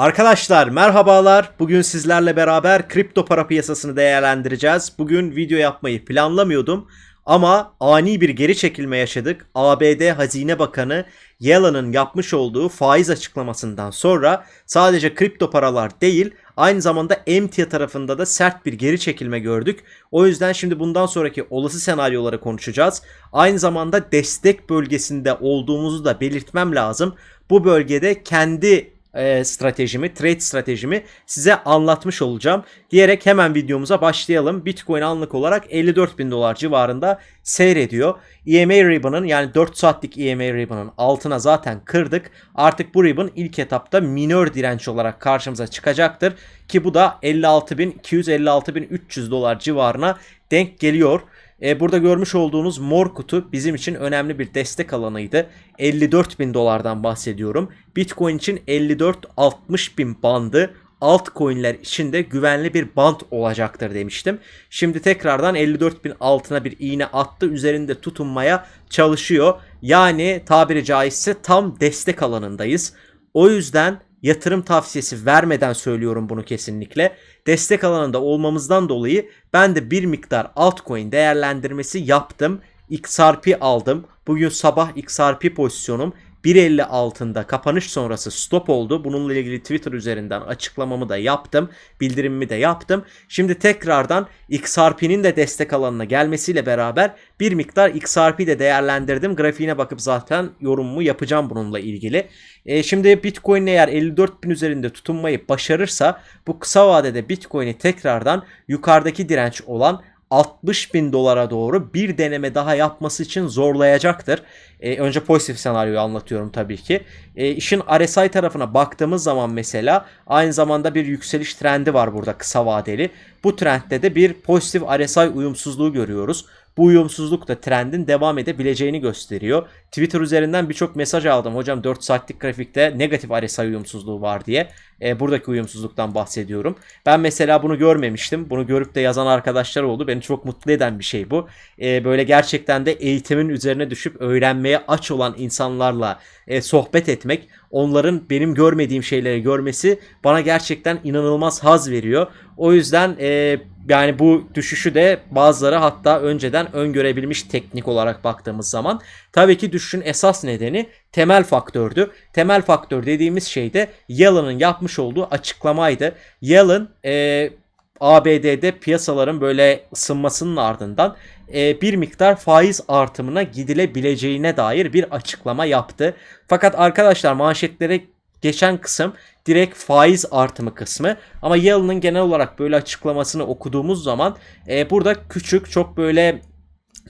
Arkadaşlar merhabalar. Bugün sizlerle beraber kripto para piyasasını değerlendireceğiz. Bugün video yapmayı planlamıyordum ama ani bir geri çekilme yaşadık. ABD Hazine Bakanı Yellen'ın yapmış olduğu faiz açıklamasından sonra sadece kripto paralar değil aynı zamanda emtia tarafında da sert bir geri çekilme gördük. O yüzden şimdi bundan sonraki olası senaryoları konuşacağız. Aynı zamanda destek bölgesinde olduğumuzu da belirtmem lazım. Bu bölgede kendi e, stratejimi, trade stratejimi size anlatmış olacağım. Diyerek hemen videomuza başlayalım. Bitcoin anlık olarak 54 bin dolar civarında seyrediyor. EMA ribbon'ın yani 4 saatlik EMA ribbon'ın altına zaten kırdık. Artık bu ribbon ilk etapta minör direnç olarak karşımıza çıkacaktır. Ki bu da 56.256.300 dolar civarına denk geliyor. E, burada görmüş olduğunuz mor kutu bizim için önemli bir destek alanıydı. 54 bin dolardan bahsediyorum. Bitcoin için 54-60 bin bandı altcoin'ler için de güvenli bir band olacaktır demiştim. Şimdi tekrardan 54 bin altına bir iğne attı. Üzerinde tutunmaya çalışıyor. Yani tabiri caizse tam destek alanındayız. O yüzden yatırım tavsiyesi vermeden söylüyorum bunu kesinlikle. Destek alanında olmamızdan dolayı ben de bir miktar altcoin değerlendirmesi yaptım. XRP aldım. Bugün sabah XRP pozisyonum 1.50 altında kapanış sonrası stop oldu. Bununla ilgili Twitter üzerinden açıklamamı da yaptım. Bildirimimi de yaptım. Şimdi tekrardan XRP'nin de destek alanına gelmesiyle beraber bir miktar XRP de değerlendirdim. Grafiğine bakıp zaten yorumumu yapacağım bununla ilgili. E, şimdi Bitcoin eğer 54 bin üzerinde tutunmayı başarırsa bu kısa vadede Bitcoin'i tekrardan yukarıdaki direnç olan 60 bin dolara doğru bir deneme daha yapması için zorlayacaktır. E, önce pozitif senaryoyu anlatıyorum tabii ki. E, işin RSI tarafına baktığımız zaman mesela aynı zamanda bir yükseliş trendi var burada kısa vadeli. Bu trendde de bir pozitif RSI uyumsuzluğu görüyoruz. Bu uyumsuzluk da trendin devam edebileceğini gösteriyor. Twitter üzerinden birçok mesaj aldım. Hocam 4 saatlik grafikte negatif RSI uyumsuzluğu var diye. E, buradaki uyumsuzluktan bahsediyorum. Ben mesela bunu görmemiştim. Bunu görüp de yazan arkadaşlar oldu. Beni çok mutlu eden bir şey bu. E, böyle gerçekten de eğitimin üzerine düşüp öğrenmeye aç olan insanlarla e, sohbet etmek, onların benim görmediğim şeyleri görmesi bana gerçekten inanılmaz haz veriyor. O yüzden e, yani bu düşüşü de bazıları hatta önceden öngörebilmiş teknik olarak baktığımız zaman. Tabii ki düşüşün esas nedeni temel faktördü. Temel faktör dediğimiz şey de Yellen'ın yapmış olduğu açıklamaydı. Yellen e, ABD'de piyasaların böyle ısınmasının ardından e, bir miktar faiz artımına gidilebileceğine dair bir açıklama yaptı. Fakat arkadaşlar manşetlere geçen kısım direkt faiz artımı kısmı. Ama Yellen'ın genel olarak böyle açıklamasını okuduğumuz zaman e, burada küçük çok böyle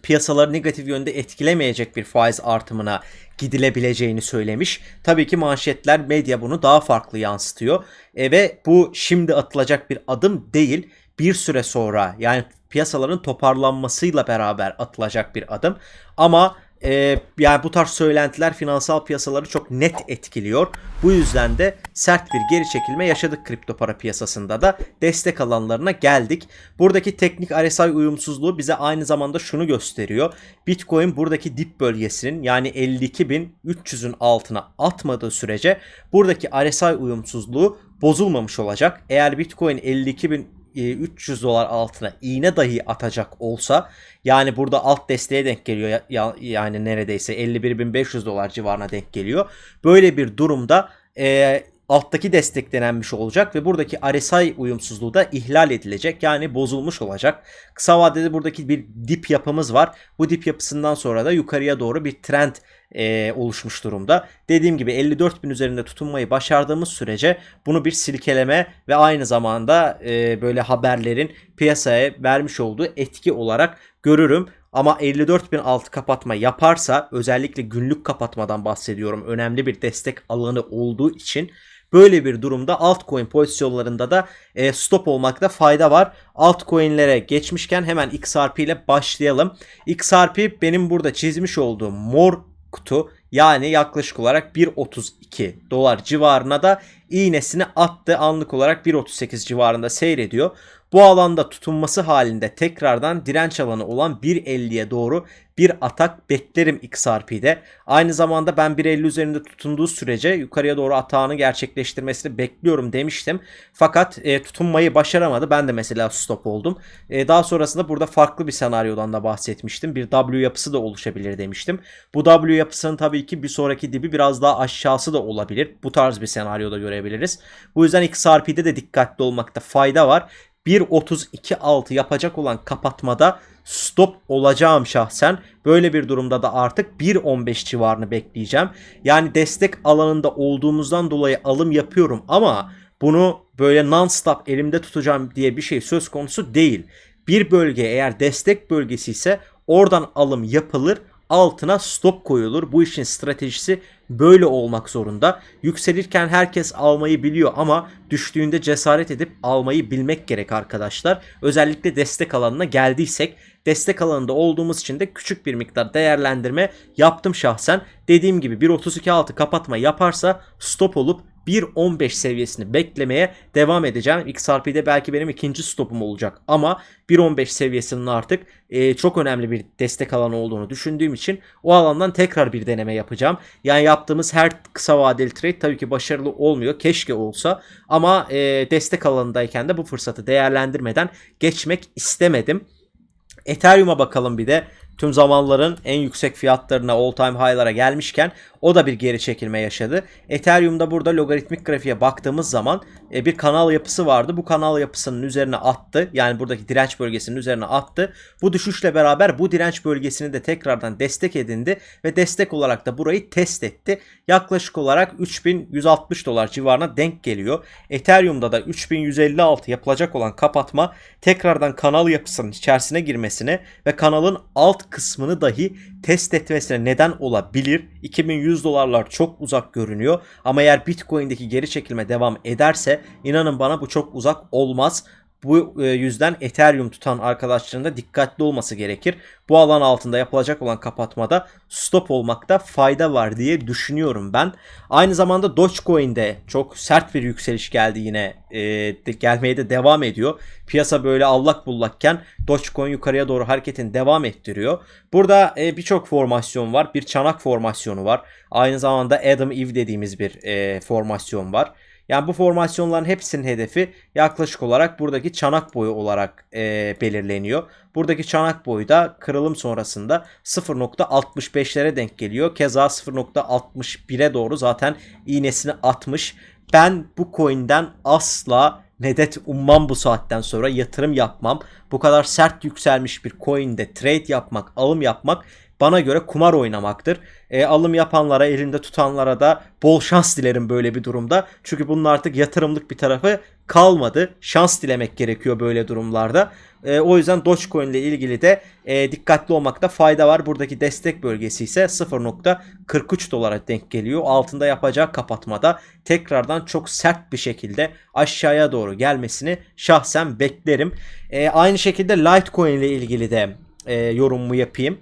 piyasaları negatif yönde etkilemeyecek bir faiz artımına gidilebileceğini söylemiş. Tabii ki manşetler medya bunu daha farklı yansıtıyor. E, ve bu şimdi atılacak bir adım değil. Bir süre sonra yani piyasaların toparlanmasıyla beraber atılacak bir adım. Ama e, yani bu tarz söylentiler finansal piyasaları çok net etkiliyor. Bu yüzden de sert bir geri çekilme yaşadık kripto para piyasasında da destek alanlarına geldik. Buradaki teknik RSI uyumsuzluğu bize aynı zamanda şunu gösteriyor. Bitcoin buradaki dip bölgesinin yani 52.300'ün altına atmadığı sürece buradaki RSI uyumsuzluğu bozulmamış olacak. Eğer Bitcoin 52.000 300 dolar altına iğne dahi atacak olsa yani burada alt desteğe denk geliyor ya, yani neredeyse 51.500 dolar civarına denk geliyor. Böyle bir durumda e, alttaki destek denenmiş olacak ve buradaki RSI uyumsuzluğu da ihlal edilecek. Yani bozulmuş olacak. Kısa vadede buradaki bir dip yapımız var. Bu dip yapısından sonra da yukarıya doğru bir trend e, oluşmuş durumda. Dediğim gibi 54 bin üzerinde tutunmayı başardığımız sürece bunu bir silkeleme ve aynı zamanda e, böyle haberlerin piyasaya vermiş olduğu etki olarak görürüm. Ama 54 bin altı kapatma yaparsa özellikle günlük kapatmadan bahsediyorum. Önemli bir destek alanı olduğu için Böyle bir durumda altcoin pozisyonlarında da e, stop olmakta fayda var. Altcoin'lere geçmişken hemen XRP ile başlayalım. XRP benim burada çizmiş olduğum mor kutu. Yani yaklaşık olarak 1.32 dolar civarına da iğnesini attı. Anlık olarak 1.38 civarında seyrediyor. Bu alanda tutunması halinde tekrardan direnç alanı olan 1.50'ye doğru bir atak beklerim XRP'de. Aynı zamanda ben 1.50 üzerinde tutunduğu sürece yukarıya doğru atağını gerçekleştirmesini bekliyorum demiştim. Fakat e, tutunmayı başaramadı. Ben de mesela stop oldum. E, daha sonrasında burada farklı bir senaryodan da bahsetmiştim. Bir W yapısı da oluşabilir demiştim. Bu W yapısının tabii ki bir sonraki dibi biraz daha aşağısı da olabilir. Bu tarz bir senaryoda görebiliriz. Bu yüzden XRP'de de dikkatli olmakta fayda var. 1.32.6 yapacak olan kapatmada stop olacağım şahsen. Böyle bir durumda da artık 1.15 civarını bekleyeceğim. Yani destek alanında olduğumuzdan dolayı alım yapıyorum ama bunu böyle non-stop elimde tutacağım diye bir şey söz konusu değil. Bir bölge eğer destek bölgesi ise oradan alım yapılır altına stop koyulur. Bu işin stratejisi böyle olmak zorunda. Yükselirken herkes almayı biliyor ama düştüğünde cesaret edip almayı bilmek gerek arkadaşlar. Özellikle destek alanına geldiysek destek alanında olduğumuz için de küçük bir miktar değerlendirme yaptım şahsen. Dediğim gibi 1.32.6 kapatma yaparsa stop olup 1.15 seviyesini beklemeye devam edeceğim. XRP'de belki benim ikinci stopum olacak ama 1.15 seviyesinin artık e, çok önemli bir destek alanı olduğunu düşündüğüm için o alandan tekrar bir deneme yapacağım. Yani yaptığımız her kısa vadeli trade tabii ki başarılı olmuyor. Keşke olsa ama e, destek alanındayken de bu fırsatı değerlendirmeden geçmek istemedim. Ethereum'a bakalım bir de tüm zamanların en yüksek fiyatlarına all time high'lara gelmişken o da bir geri çekilme yaşadı. Ethereum'da burada logaritmik grafiğe baktığımız zaman e, bir kanal yapısı vardı. Bu kanal yapısının üzerine attı. Yani buradaki direnç bölgesinin üzerine attı. Bu düşüşle beraber bu direnç bölgesini de tekrardan destek edindi ve destek olarak da burayı test etti. Yaklaşık olarak 3160 dolar civarına denk geliyor. Ethereum'da da 3156 yapılacak olan kapatma tekrardan kanal yapısının içerisine girmesine ve kanalın alt kısmını dahi test etmesine neden olabilir. 2100 dolarlar çok uzak görünüyor ama eğer Bitcoin'deki geri çekilme devam ederse inanın bana bu çok uzak olmaz. Bu e, yüzden Ethereum tutan arkadaşların da dikkatli olması gerekir. Bu alan altında yapılacak olan kapatmada stop olmakta fayda var diye düşünüyorum ben. Aynı zamanda Dogecoin'de çok sert bir yükseliş geldi yine. E, gelmeye de devam ediyor. Piyasa böyle allak bullakken Dogecoin yukarıya doğru hareketini devam ettiriyor. Burada e, birçok formasyon var. Bir çanak formasyonu var. Aynı zamanda Adam Eve dediğimiz bir e, formasyon var. Yani bu formasyonların hepsinin hedefi yaklaşık olarak buradaki çanak boyu olarak e, belirleniyor. Buradaki çanak boyu da kırılım sonrasında 0.65'lere denk geliyor. Keza 0.61'e doğru zaten iğnesini atmış. Ben bu coin'den asla medet ummam bu saatten sonra yatırım yapmam. Bu kadar sert yükselmiş bir coin'de trade yapmak, alım yapmak bana göre kumar oynamaktır. E, alım yapanlara, elinde tutanlara da bol şans dilerim böyle bir durumda. Çünkü bunun artık yatırımlık bir tarafı kalmadı. Şans dilemek gerekiyor böyle durumlarda. E, o yüzden Dogecoin ile ilgili de e, dikkatli olmakta fayda var. Buradaki destek bölgesi ise 0.43 dolara denk geliyor. Altında yapacağı kapatmada tekrardan çok sert bir şekilde aşağıya doğru gelmesini şahsen beklerim. E, aynı şekilde Litecoin ile ilgili de e, yorumumu yapayım.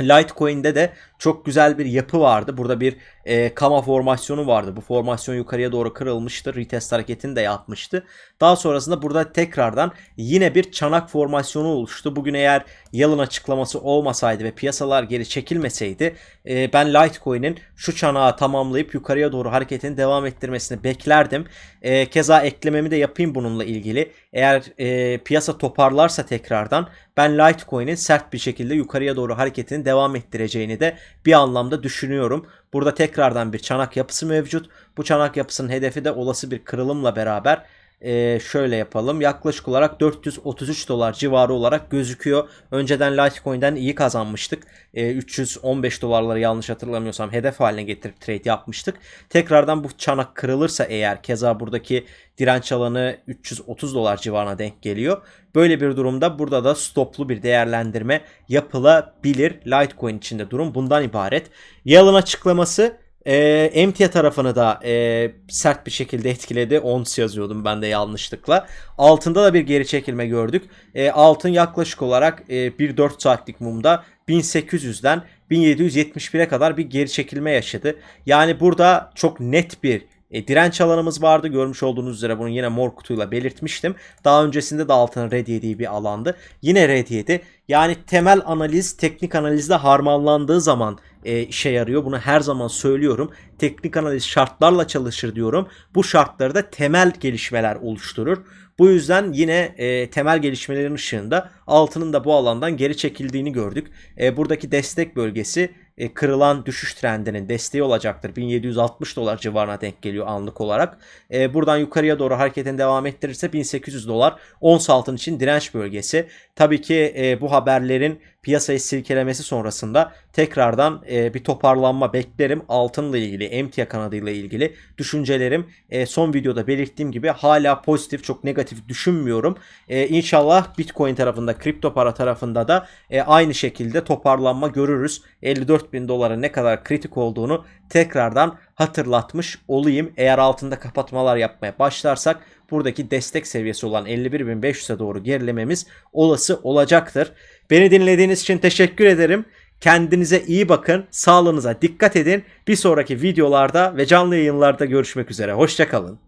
Litecoin'de de çok güzel bir yapı vardı. Burada bir e, kama formasyonu vardı. Bu formasyon yukarıya doğru kırılmıştı. Retest hareketini de yapmıştı. Daha sonrasında burada tekrardan yine bir çanak formasyonu oluştu. Bugün eğer yılın açıklaması olmasaydı ve piyasalar geri çekilmeseydi e, ben Litecoin'in şu çanağı tamamlayıp yukarıya doğru hareketini devam ettirmesini beklerdim. E, keza eklememi de yapayım bununla ilgili. Eğer e, piyasa toparlarsa tekrardan ben Litecoin'in sert bir şekilde yukarıya doğru hareketini devam ettireceğini de bir anlamda düşünüyorum. Burada tekrardan bir çanak yapısı mevcut. Bu çanak yapısının hedefi de olası bir kırılımla beraber ee, şöyle yapalım. Yaklaşık olarak 433 dolar civarı olarak gözüküyor. Önceden Litecoin'den iyi kazanmıştık. Ee, 315 dolarları yanlış hatırlamıyorsam hedef haline getirip trade yapmıştık. Tekrardan bu çanak kırılırsa eğer keza buradaki direnç alanı 330 dolar civarına denk geliyor. Böyle bir durumda burada da stoplu bir değerlendirme yapılabilir. Litecoin içinde durum bundan ibaret. Yalın açıklaması e, Emtia tarafını da e, sert bir şekilde etkiledi. Ons yazıyordum ben de yanlışlıkla. Altında da bir geri çekilme gördük. E, altın yaklaşık olarak e, bir 4 saatlik mumda 1800'den 1771'e kadar bir geri çekilme yaşadı. Yani burada çok net bir e, direnç alanımız vardı. Görmüş olduğunuz üzere bunu yine mor kutuyla belirtmiştim. Daha öncesinde de altının red yediği bir alandı. Yine red yedi. Yani temel analiz teknik analizde harmanlandığı zaman e, işe yarıyor. Bunu her zaman söylüyorum. Teknik analiz şartlarla çalışır diyorum. Bu şartlarda temel gelişmeler oluşturur. Bu yüzden yine e, temel gelişmelerin ışığında altının da bu alandan geri çekildiğini gördük. E, buradaki destek bölgesi e, kırılan düşüş trendinin desteği olacaktır. 1760 dolar civarına denk geliyor anlık olarak. E, buradan yukarıya doğru hareketini devam ettirirse 1800 dolar ons altın için direnç bölgesi. Tabii ki e, bu haberlerin piyasayı silkelemesi sonrasında tekrardan e, bir toparlanma beklerim. Altınla ilgili, emtia kanadıyla ilgili düşüncelerim e, son videoda belirttiğim gibi hala pozitif, çok negatif düşünmüyorum. E, inşallah Bitcoin tarafında, kripto para tarafında da e, aynı şekilde toparlanma görürüz. 54 bin dolara ne kadar kritik olduğunu tekrardan hatırlatmış olayım. Eğer altında kapatmalar yapmaya başlarsak buradaki destek seviyesi olan 51.500'e doğru gerilememiz olası olacaktır. Beni dinlediğiniz için teşekkür ederim. Kendinize iyi bakın, sağlığınıza dikkat edin. Bir sonraki videolarda ve canlı yayınlarda görüşmek üzere. Hoşçakalın.